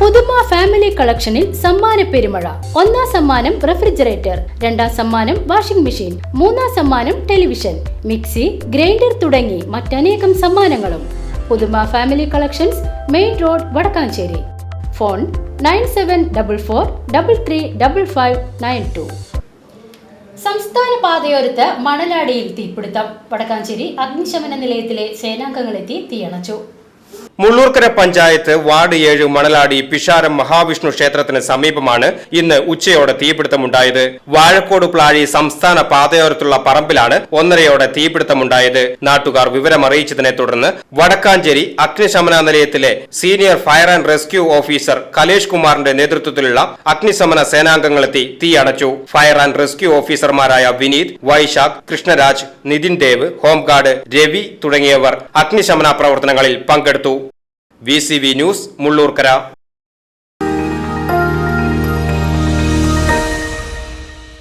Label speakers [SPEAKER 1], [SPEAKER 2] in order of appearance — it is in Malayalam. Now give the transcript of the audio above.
[SPEAKER 1] പുതുമ ഫാമിലി കളക്ഷനിൽ സമ്മാന പെരുമഴ. ഒന്നാം സമ്മാനം റെഫ്രിജറേറ്റർ രണ്ടാം സമ്മാനം വാഷിംഗ് മെഷീൻ മൂന്നാം സമ്മാനം ടെലിവിഷൻ മിക്സി ഗ്രൈൻഡർ തുടങ്ങി മറ്റനേകം സമ്മാനങ്ങളും. Puthuma family collections main road Vadakkanchery. Phone nine seven double four double three double five nine two. സംസ്ഥാന പാതയോരത്ത് മണലാടിയിൽ തീപിടുത്തം. വടക്കാഞ്ചേരി അഗ്നിശമന നിലയത്തിലെ സേനാംഗങ്ങളെത്തി തീയണച്ചു.
[SPEAKER 2] മുള്ളൂർക്കര പഞ്ചായത്ത് വാർഡ് ഏഴ് മണലാടി പിഷാരം മഹാവിഷ്ണു ക്ഷേത്രത്തിന് സമീപമാണ് ഇന്ന് ഉച്ചയോടെ തീപിടുത്തമുണ്ടായത്. വാഴക്കോട് പ്ലാഴി സംസ്ഥാന പാതയോരത്തുള്ള പറമ്പിലാണ് ഒന്നരയോടെ തീപിടുത്തമുണ്ടായത്. നാട്ടുകാർ വിവരമറിയിച്ചതിനെ തുടർന്ന് വടക്കാഞ്ചേരി അഗ്നിശമന നിലയത്തിലെ senior fire and rescue officer Kalesh കുമാറിന്റെ നേതൃത്വത്തിലുള്ള അഗ്നിശമന സേനാംഗങ്ങളെത്തി തീ അടച്ചു ഫയർ ആൻഡ് റെസ്ക്യൂ ഓഫീസർമാരായ വിനീത് വൈശാഖ് കൃഷ്ണരാജ് നിതിൻ ദേവ് ഹോംഗാർഡ് രവി തുടങ്ങിയവർ അഗ്നിശമന പ്രവർത്തനങ്ങളിൽ പങ്കെടുത്തു. V news Mullurkara.